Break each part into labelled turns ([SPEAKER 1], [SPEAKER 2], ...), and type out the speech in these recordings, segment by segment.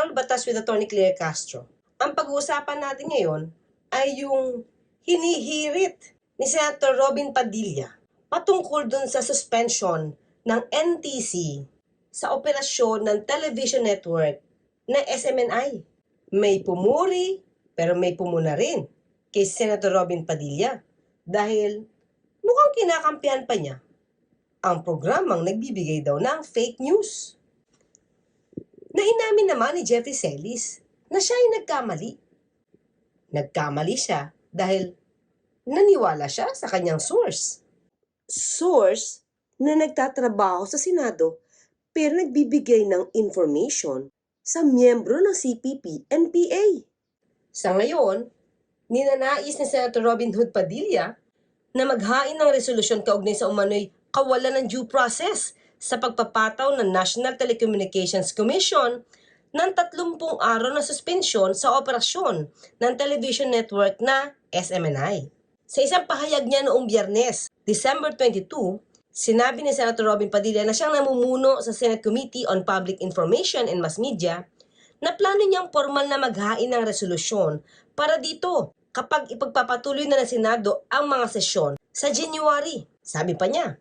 [SPEAKER 1] General Batas with Attorney Claire Castro. Ang pag-uusapan natin ngayon ay yung hinihirit ni Senator Robin Padilla patungkol dun sa suspension ng NTC sa operasyon ng television network na SMNI. May pumuri pero may pumuna rin kay Senator Robin Padilla dahil mukhang kinakampihan pa niya ang programang nagbibigay daw ng fake news. Nainamin naman ni Jeffrey Celis na siya ay nagkamali. Nagkamali siya dahil naniwala siya sa kanyang source. Source na nagtatrabaho sa Senado pero nagbibigay ng information sa miyembro ng CPP-NPA. Sa ngayon, ninanais ni Senator Robin Hood Padilla na maghain ng resolusyon kaugnay sa umano'y kawalan ng due process sa pagpapataw ng National Telecommunications Commission ng 30 araw na suspensyon sa operasyon ng television network na SMNI. Sa isang pahayag niya noong biyernes, December 22, sinabi ni Senator Robin Padilla na siyang namumuno sa Senate Committee on Public Information and Mass Media na plano niyang formal na maghain ng resolusyon para dito kapag ipagpapatuloy na ng Senado ang mga sesyon sa January. Sabi pa niya,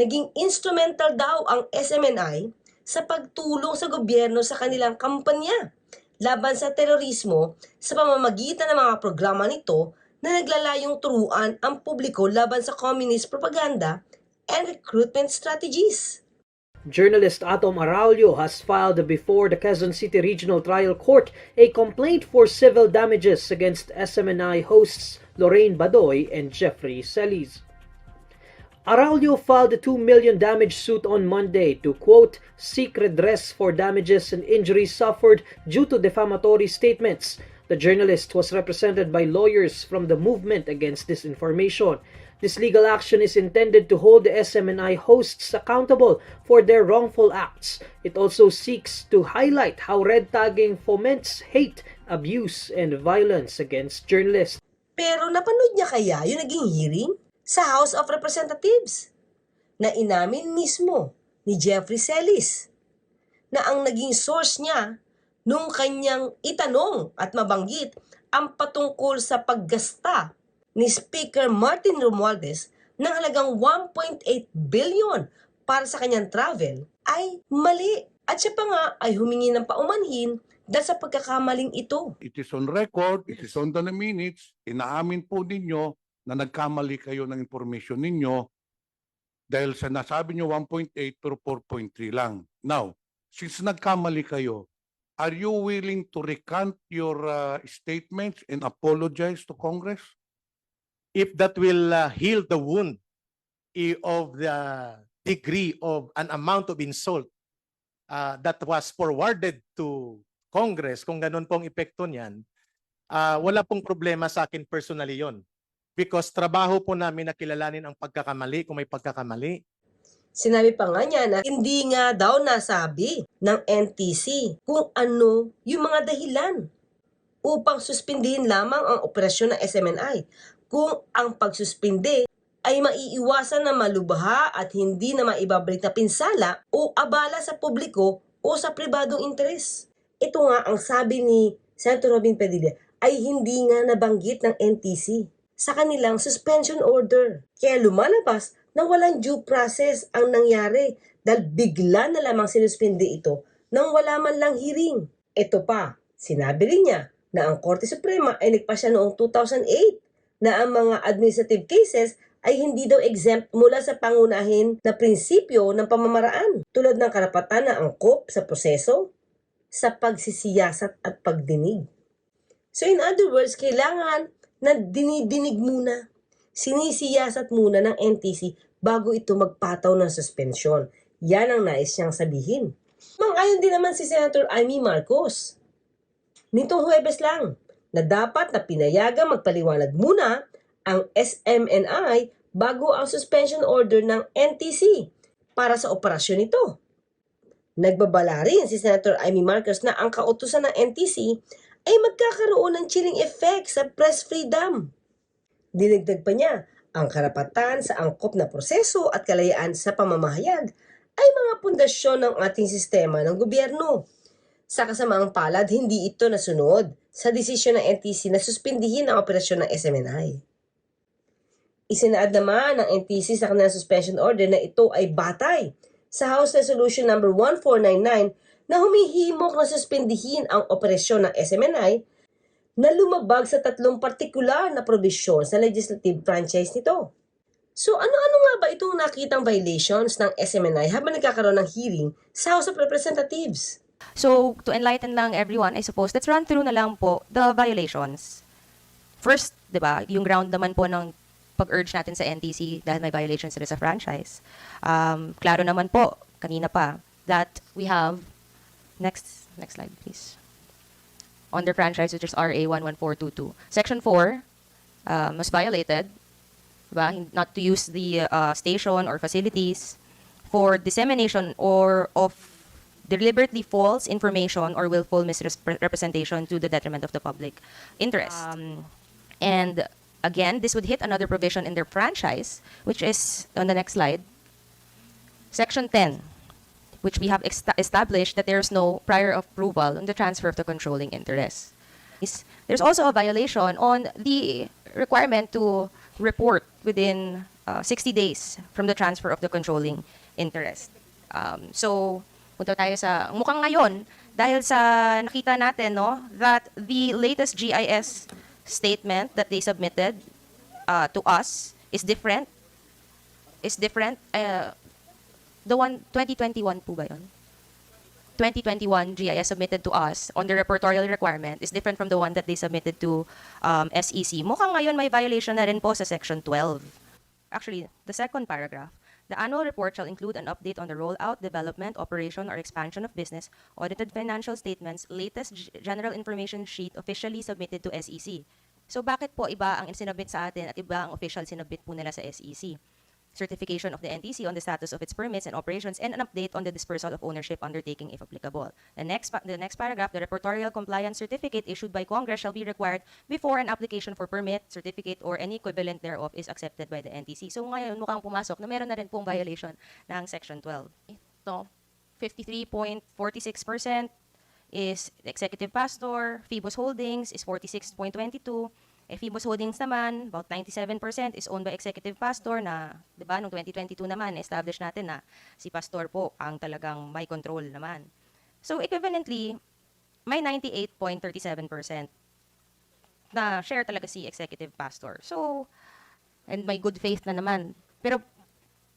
[SPEAKER 1] naging instrumental daw ang SMNI sa pagtulong sa gobyerno sa kanilang kampanya laban sa terorismo sa pamamagitan ng mga programa nito na naglalayong turuan ang publiko laban sa communist propaganda and recruitment strategies.
[SPEAKER 2] Journalist Atom Araulio has filed before the Quezon City Regional Trial Court a complaint for civil damages against SMNI hosts Lorraine Badoy and Jeffrey Celis. Araulio filed a 2 million damage suit on Monday to quote seek redress for damages and injuries suffered due to defamatory statements. The journalist was represented by lawyers from the movement against disinformation. This legal action is intended to hold the SMNI hosts accountable for their wrongful acts. It also seeks to highlight how red tagging foments hate, abuse, and violence against journalists.
[SPEAKER 1] Pero napanood niya kaya yung naging hearing sa House of Representatives na inamin mismo ni Jeffrey Celis na ang naging source niya nung kanyang itanong at mabanggit ang patungkol sa paggasta ni Speaker Martin Romualdez ng halagang 1.8 billion para sa kanyang travel ay mali. At siya pa nga ay humingi ng paumanhin dahil sa pagkakamaling ito.
[SPEAKER 3] It is on record, it is on the minutes, inaamin po ninyo na nagkamali kayo ng information ninyo dahil sa nasabi nyo 1.8 pero 4.3 lang. Now, since nagkamali kayo, are you willing to recant your uh, statements and apologize to Congress?
[SPEAKER 4] if that will uh, heal the wound of the degree of an amount of insult uh, that was forwarded to Congress, kung ganun pong epekto niyan, uh, wala pong problema sa akin personally yon. Because trabaho po namin na kilalanin ang pagkakamali kung may pagkakamali.
[SPEAKER 1] Sinabi pa nga niya na hindi nga daw nasabi ng NTC kung ano yung mga dahilan upang suspindihin lamang ang operasyon ng SMNI kung ang pagsuspindi ay maiiwasan na malubha at hindi na maibabalik na pinsala o abala sa publiko o sa pribadong interes. Ito nga ang sabi ni Senator Robin Padilla ay hindi nga nabanggit ng NTC sa kanilang suspension order. Kaya lumalabas na walang due process ang nangyari dahil bigla na lamang sinuspindi ito nang wala man lang hearing. Ito pa, sinabi rin niya na ang Korte Suprema ay nagpasya noong 2008 na ang mga administrative cases ay hindi daw exempt mula sa pangunahin na prinsipyo ng pamamaraan tulad ng karapatan na angkop sa proseso, sa pagsisiyasat at pagdinig. So in other words, kailangan na dinidinig muna, sinisiyasat muna ng NTC bago ito magpataw ng suspensyon. Yan ang nais niyang sabihin. Mang-ayon din naman si Senator Amy Marcos. Nitong Huwebes lang, na dapat na pinayagang magpaliwanag muna ang SMNI bago ang suspension order ng NTC para sa operasyon nito. Nagbabala rin si Senator Amy Marcos na ang kautusan ng NTC ay magkakaroon ng chilling effect sa press freedom. Dinagdag pa niya, ang karapatan sa angkop na proseso at kalayaan sa pamamahayag ay mga pundasyon ng ating sistema ng gobyerno. Sa kasamaang palad, hindi ito nasunod sa desisyon ng NTC na suspindihin ang operasyon ng SMNI. Isinaad naman ng NTC sa kanilang suspension order na ito ay batay sa House Resolution number 1499 na humihimok na suspindihin ang operasyon ng SMNI na lumabag sa tatlong partikular na probisyon sa legislative franchise nito. So ano-ano nga ba itong nakitang violations ng SMNI habang nagkakaroon ng hearing sa House of Representatives?
[SPEAKER 5] So, to enlighten lang everyone, I suppose, let's run through na lang po the violations. First, di ba, yung ground naman po ng pag-urge natin sa NTC dahil may violations sila sa franchise. Um, klaro naman po, kanina pa, that we have, next, next slide please. On the franchise, which is RA 11422. Section 4 um, was violated, diba? Not to use the uh, station or facilities for dissemination or of deliberately false information or willful misrepresentation to the detriment of the public interest. Um, and again, this would hit another provision in their franchise, which is on the next slide, Section 10, which we have esta- established that there's no prior approval on the transfer of the controlling interest. There's also a violation on the requirement to report within uh, 60 days from the transfer of the controlling interest. Um, so, punta tayo sa mukhang ngayon dahil sa nakita natin no that the latest GIS statement that they submitted uh, to us is different is different uh, the one 2021 po ba yun 2021 GIS submitted to us on the repertorial requirement is different from the one that they submitted to um, SEC. Mukhang ngayon may violation na rin po sa Section 12. Actually, the second paragraph. The annual report shall include an update on the rollout, development, operation, or expansion of business, audited financial statements, latest general information sheet officially submitted to SEC. So bakit po iba ang sinabit sa atin at iba ang official sinabit po nila sa SEC? Certification of the NTC on the status of its permits and operations, and an update on the dispersal of ownership undertaking if applicable. The next, the next paragraph, the reportorial compliance certificate issued by Congress shall be required before an application for permit, certificate, or any equivalent thereof is accepted by the NTC. So ngayon, mukhang pumasok na meron na rin pong violation ng Section 12. Ito, 53.46% is executive pastor, Phoebus Holdings is 46.22, eh, Phoebus Holdings naman, about 97% is owned by executive pastor na, di ba, noong 2022 naman, establish natin na si pastor po ang talagang may control naman. So, equivalently, may 98.37% na share talaga si executive pastor. So, and may good faith na naman. Pero,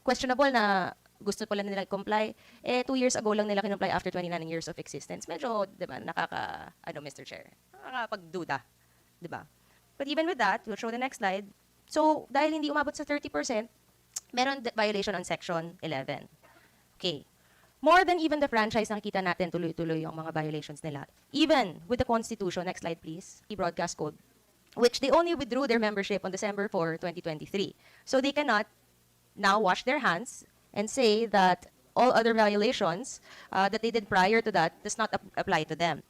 [SPEAKER 5] questionable na gusto pala nila comply. Eh, two years ago lang nila kinomply after 29 years of existence. Medyo, di ba, nakaka, ano, Mr. Chair, nakakapagduda. Di ba? But even with that, we'll show the next slide. So, dahil hindi umabot sa 30%, meron violation on Section 11. Okay. More than even the franchise, nakikita natin tuloy-tuloy yung mga violations nila. Even with the Constitution, next slide please, e-broadcast code, which they only withdrew their membership on December 4, 2023. So they cannot now wash their hands and say that all other violations uh, that they did prior to that does not ap- apply to them.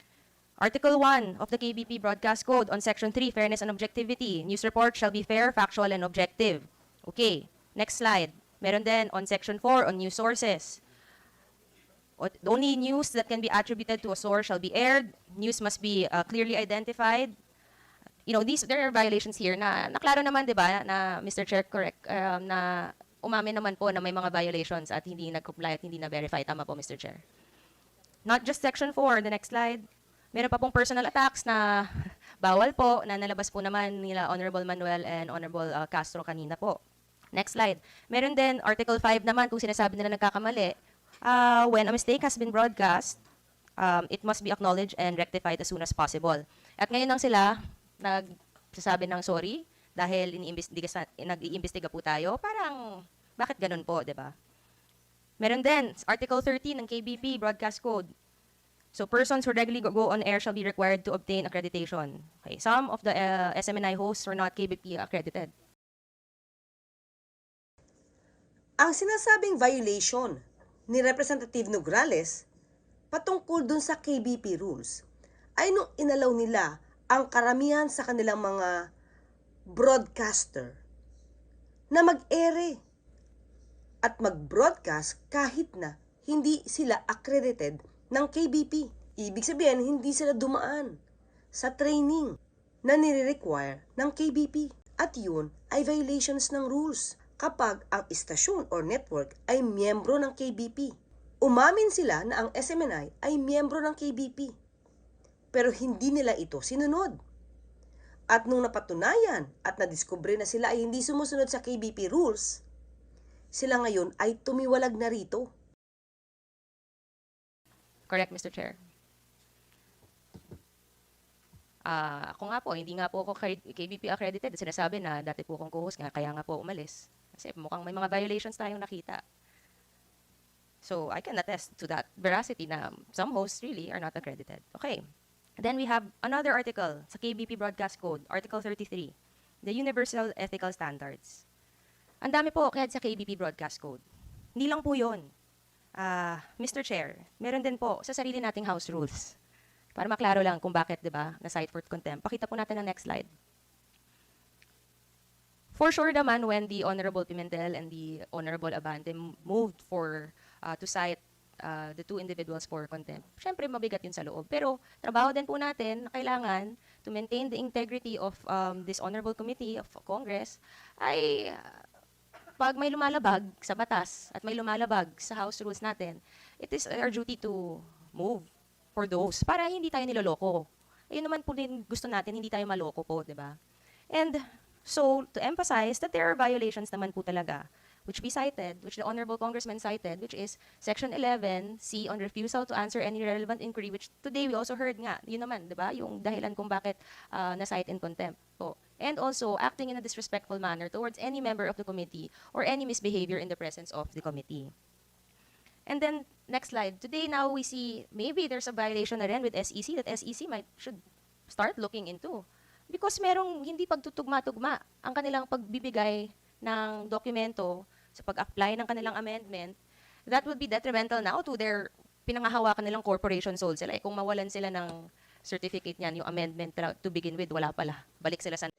[SPEAKER 5] Article 1 of the KBP Broadcast Code on Section 3, Fairness and Objectivity. News report shall be fair, factual, and objective. Okay, next slide. Meron din on Section 4 on news sources. The only news that can be attributed to a source shall be aired. News must be uh, clearly identified. You know, these there are violations here na naklaro naman, 'di ba, na Mr. Chair correct um, na umamin naman po na may mga violations at hindi nag-comply at hindi na verify tama po Mr. Chair. Not just section 4, the next slide. Meron pa pong personal attacks na bawal po na nalabas po naman nila Honorable Manuel and Honorable uh, Castro kanina po. Next slide. Meron din Article 5 naman kung sinasabi nila nagkakamali. Uh, when a mistake has been broadcast, um, it must be acknowledged and rectified as soon as possible. At ngayon lang sila nagsasabi ng sorry dahil nag-iimbestiga po tayo. Parang, bakit ganun po, di ba? Meron din, Article 13 ng KBP Broadcast Code. So persons who regularly go- on air shall be required to obtain accreditation. Okay, some of the uh, SMNI hosts were not KBP accredited.
[SPEAKER 1] Ang sinasabing violation ni Representative Nograles patungkol dun sa KBP rules ay nung inalaw nila ang karamihan sa kanilang mga broadcaster na mag-ere at mag-broadcast kahit na hindi sila accredited ng KBP. Ibig sabihin, hindi sila dumaan sa training na nire-require ng KBP. At yun ay violations ng rules kapag ang istasyon or network ay miyembro ng KBP. Umamin sila na ang SMNI ay miyembro ng KBP. Pero hindi nila ito sinunod. At nung napatunayan at nadiskubre na sila ay hindi sumusunod sa KBP rules, sila ngayon ay tumiwalag na rito.
[SPEAKER 5] Correct, Mr. Chair. Ah, ako nga po, hindi nga po ako KBP accredited. Sinasabi na dati po akong co-host nga, kaya nga po umalis. Kasi mukhang may mga violations tayong nakita. So, I can attest to that veracity na some hosts really are not accredited. Okay. Then we have another article sa KBP Broadcast Code, Article 33, the Universal Ethical Standards. Ang dami po kaya sa KBP Broadcast Code. Hindi lang po yun. Ah, Mr. Chair, meron din po sa sarili nating house rules. Para maklaro lang kung bakit, 'di ba, na cite for contempt. Pakita po natin ang next slide. For sure naman when the Honorable Pimentel and the Honorable Abante moved for uh, to cite uh, the two individuals for contempt. Syempre mabigat 'yun sa loob. Pero trabaho din po natin na kailangan to maintain the integrity of um, this honorable committee of Congress ay uh, pag may lumalabag sa batas at may lumalabag sa house rules natin, it is our duty to move for those para hindi tayo niloloko. Ayun naman po din gusto natin, hindi tayo maloko po, di ba? And so, to emphasize that there are violations naman po talaga, which we cited, which the Honorable Congressman cited, which is Section 11C on refusal to answer any relevant inquiry, which today we also heard nga, yun naman, di ba? Yung dahilan kung bakit uh, na-cite in contempt po. And also, acting in a disrespectful manner towards any member of the committee or any misbehavior in the presence of the committee. And then, next slide. Today, now we see maybe there's a violation na rin with SEC that SEC might should start looking into. Because merong hindi pagtutugma-tugma ang kanilang pagbibigay ng dokumento sa pag-apply ng kanilang amendment, that would be detrimental now to their pinangahawakan nilang corporation sold sila. Eh, kung mawalan sila ng certificate niyan, yung amendment to begin with, wala pala. Balik sila sa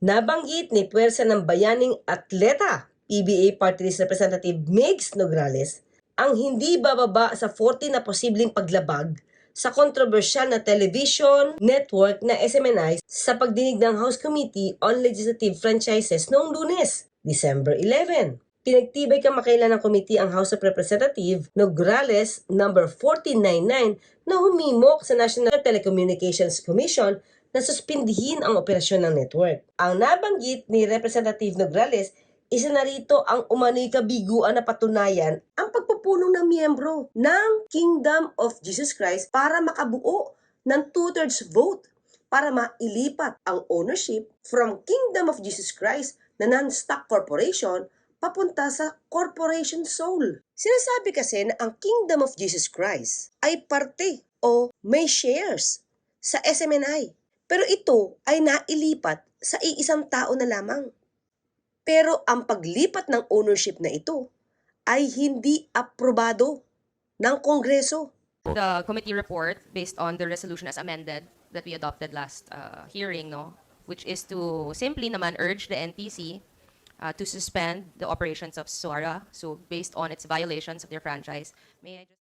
[SPEAKER 1] Nabanggit ni Puwersa ng Bayaning Atleta, PBA Party List Representative Migs Nograles, ang hindi bababa sa 40 na posibleng paglabag sa kontrobersyal na television network na SMNI sa pagdinig ng House Committee on Legislative Franchises noong lunes, December 11. Pinagtibay kamakailan ng committee ang House of Representative Nograles number 1499 na humimok sa National Telecommunications Commission na suspindihin ang operasyon ng network. Ang nabanggit ni Representative Nograles, isa na rito ang umano'y kabiguan na patunayan ang pagpupulong ng miyembro ng Kingdom of Jesus Christ para makabuo ng two-thirds vote para mailipat ang ownership from Kingdom of Jesus Christ na non-stock corporation papunta sa corporation soul. Sinasabi kasi na ang Kingdom of Jesus Christ ay parte o may shares sa SMNI. Pero ito ay nailipat sa iisang tao na lamang. Pero ang paglipat ng ownership na ito ay hindi aprobado ng Kongreso.
[SPEAKER 5] the committee report based on the resolution as amended that we adopted last uh, hearing, no, which is to simply naman urge the NTC uh, to suspend the operations of SORA, so based on its violations of their franchise. May I just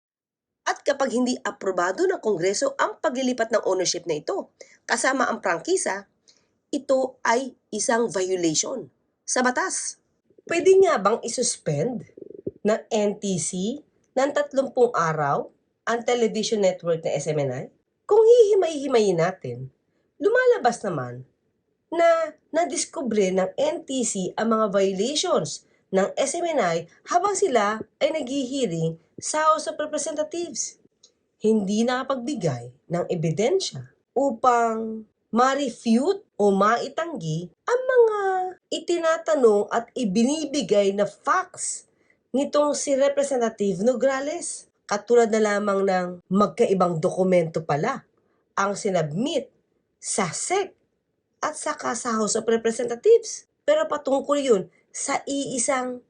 [SPEAKER 1] At kapag hindi aprobado ng Kongreso ang paglilipat ng ownership na ito, kasama ang prangkisa, ito ay isang violation sa batas. Pwede nga bang isuspend ng NTC ng 30 araw ang television network na SMNI? Kung hihimay-himayin natin, lumalabas naman na nadiskubre ng NTC ang mga violations ng SMNI habang sila ay naghihiring sa House of Representatives. Hindi nakapagbigay ng ebidensya upang ma-refute o maitanggi ang mga itinatanong at ibinibigay na facts nitong si Representative Nograles. Katulad na lamang ng magkaibang dokumento pala ang sinabmit sa SEC at saka sa House of Representatives. Pero patungkol yun sa iisang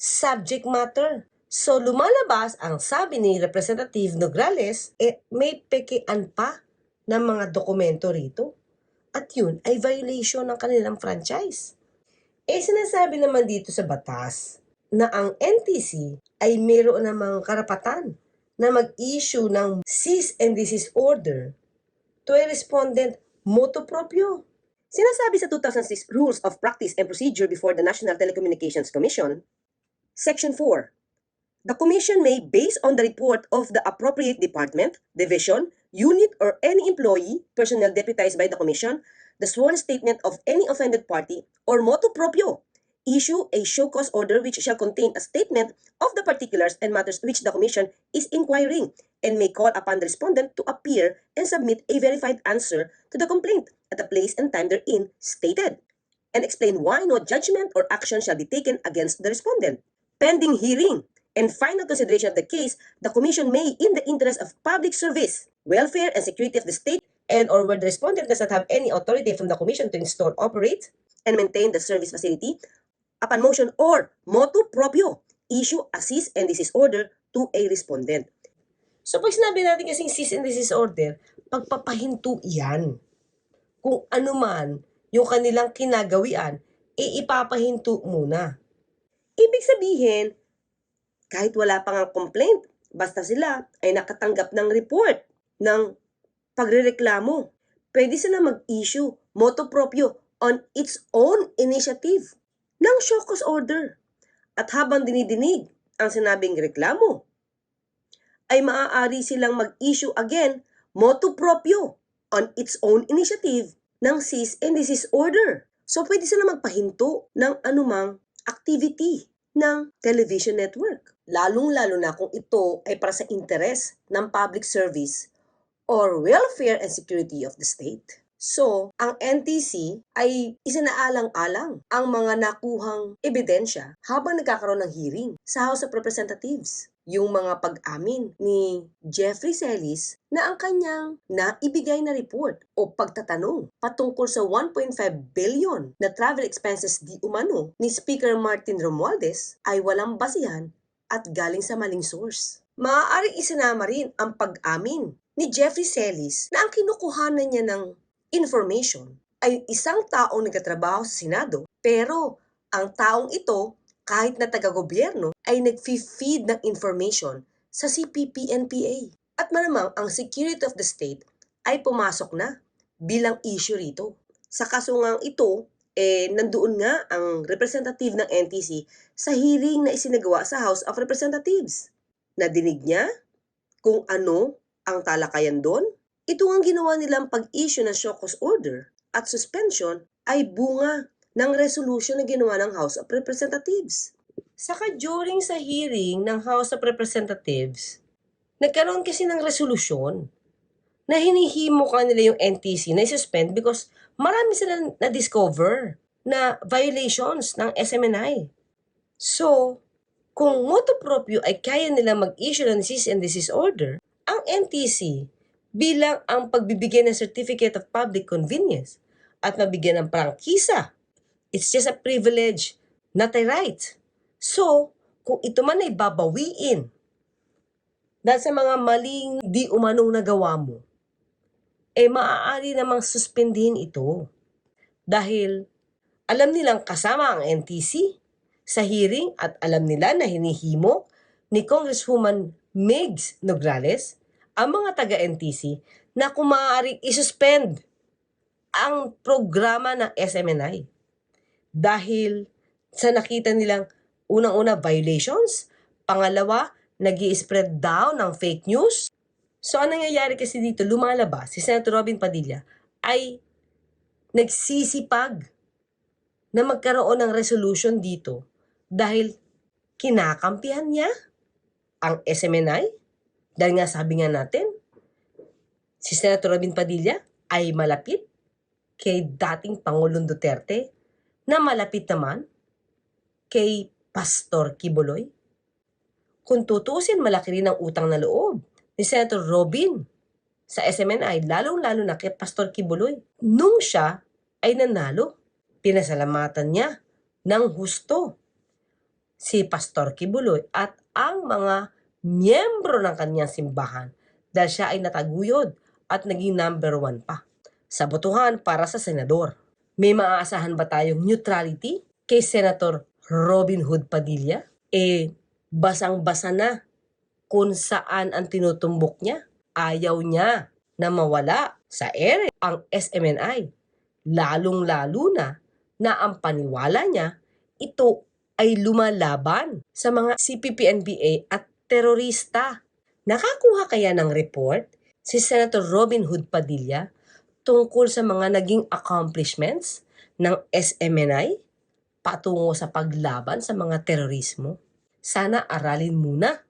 [SPEAKER 1] subject matter. So lumalabas ang sabi ni Representative Nograles, eh, may pekean pa ng mga dokumento rito. At yun ay violation ng kanilang franchise. Eh sinasabi naman dito sa batas na ang NTC ay mayroon namang karapatan
[SPEAKER 6] na mag-issue ng cease and desist order to a respondent motu proprio.
[SPEAKER 1] Sinasabi sa 2006 Rules of Practice and Procedure before the National Telecommunications Commission, Section 4. The Commission may, based on the report of the appropriate department, division, unit, or any employee, personnel deputized by the Commission, the sworn statement of any offended party, or motu proprio, issue a show cause order which shall contain a statement of the particulars and matters which the Commission is inquiring, and may call upon the respondent to appear and submit a verified answer to the complaint at the place and time therein stated, and explain why no judgment or action shall be taken against the respondent. Pending hearing and final consideration of the case, the Commission may, in the interest of public service, welfare, and security of the state,
[SPEAKER 6] And or where the respondent does not have any authority from the commission to install, operate,
[SPEAKER 1] and maintain the service facility, upon motion or motu proprio, issue a cease and desist order to a respondent.
[SPEAKER 6] So pag sinabi natin kasing cease and desist order, pagpapahinto yan. Kung ano man yung kanilang kinagawian, e ipapahinto muna.
[SPEAKER 1] Ibig sabihin, kahit wala pang ang complaint, basta sila ay nakatanggap ng report ng pagrereklamo, pwede sila mag-issue motu proprio on its own initiative ng show cause order. At habang dinidinig ang sinabing reklamo, ay maaari silang mag-issue again motu proprio on its own initiative ng cease and desist order. So pwede sila magpahinto ng anumang activity ng television network. Lalong-lalo na kung ito ay para sa interes ng public service or welfare and security of the state. So, ang NTC ay isinaalang-alang ang mga nakuhang ebidensya habang nagkakaroon ng hearing sa House of Representatives. Yung mga pag-amin ni Jeffrey Celis na ang kanyang naibigay na report o pagtatanong patungkol sa 1.5 billion na travel expenses di umano ni Speaker Martin Romualdez ay walang basihan at galing sa maling source. Maaaring isinama rin ang pag-amin ni Jeffrey Celis na ang kinukuhanan niya ng information ay isang taong nagtatrabaho sa Senado pero ang taong ito kahit na taga-gobyerno ay nag-feed ng information sa CPP-NPA. At malamang ang security of the state ay pumasok na bilang issue rito. Sa kasungang ito, eh, nandoon nga ang representative ng NTC sa hearing na isinagawa sa House of Representatives. Nadinig niya kung ano ang talakayan doon. Ito ang ginawa nilang pag-issue ng show cause order at suspension ay bunga ng resolution na ginawa ng House of Representatives.
[SPEAKER 6] Saka during sa hearing ng House of Representatives, nagkaroon kasi ng resolusyon na hinihimo ka nila yung NTC na suspend because marami sila na-discover na violations ng SMNI. So, kung motu proprio ay kaya nila mag-issue ng cease and desist order, ang NTC bilang ang pagbibigay ng Certificate of Public Convenience at mabigyan ng prangkisa It's just a privilege, not a right. So, kung ito man ay babawiin dahil sa mga maling di umanong nagawa mo, eh maaari namang suspendin ito. Dahil alam nilang kasama ang NTC sa hearing at alam nila na hinihimo ni Congresswoman Migs Nograles ang mga taga-NTC na kung maaaring isuspend ang programa ng SMNI dahil sa nakita nilang unang-una violations, pangalawa, nag spread down ng fake news. So, ang nangyayari kasi dito, lumalabas, si Senator Robin Padilla ay nagsisipag na magkaroon ng resolution dito dahil kinakampihan niya ang SMNI. Dahil nga sabi nga natin, si Senator Robin Padilla ay malapit kay dating Pangulong Duterte na malapit naman kay Pastor Kibuloy. Kung tutusin, malaki rin ang utang na loob ni Senator Robin sa SMNI, lalong-lalo na kay Pastor Kibuloy. Nung siya ay nanalo, pinasalamatan niya ng husto si Pastor Kibuloy at ang mga miyembro ng kanyang simbahan dahil siya ay nataguyod at naging number one pa sa botohan para sa senador. May maaasahan ba tayong neutrality kay Senator Robin Hood Padilla? Eh, basang-basa na
[SPEAKER 1] kung saan ang tinutumbok niya. Ayaw niya na mawala sa ere ang SMNI. Lalong-lalo na na ang paniwala niya, ito ay lumalaban sa mga CPP-NPA at terorista. Nakakuha kaya ng report si Senator Robin Hood Padilla tungkol sa mga naging accomplishments ng SMNI patungo sa paglaban sa mga terorismo? Sana aralin muna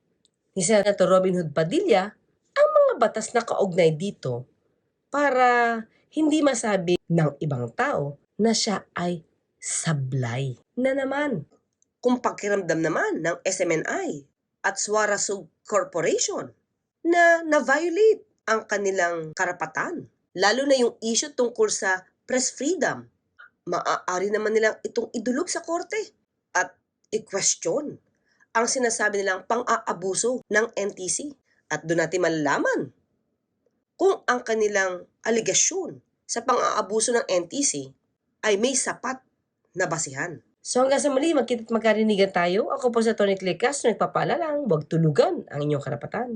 [SPEAKER 1] ni Senator Robin Hood Padilla ang mga batas na kaugnay dito para hindi masabi ng ibang tao na siya ay sablay na naman. Kung pakiramdam naman ng SMNI at Suarasug Corporation na na-violate ang kanilang karapatan, lalo na yung issue tungkol sa press freedom, maaari naman nilang itong idulog sa korte at i-question ang sinasabi nilang pang-aabuso ng NTC. At doon natin malalaman kung ang kanilang aligasyon sa pang-aabuso ng NTC ay may sapat na basihan. So hanggang sa muli, magkita magkarinigan tayo. Ako po sa Tony Clay Castro, nagpapaalala lang, huwag tulugan ang inyong karapatan.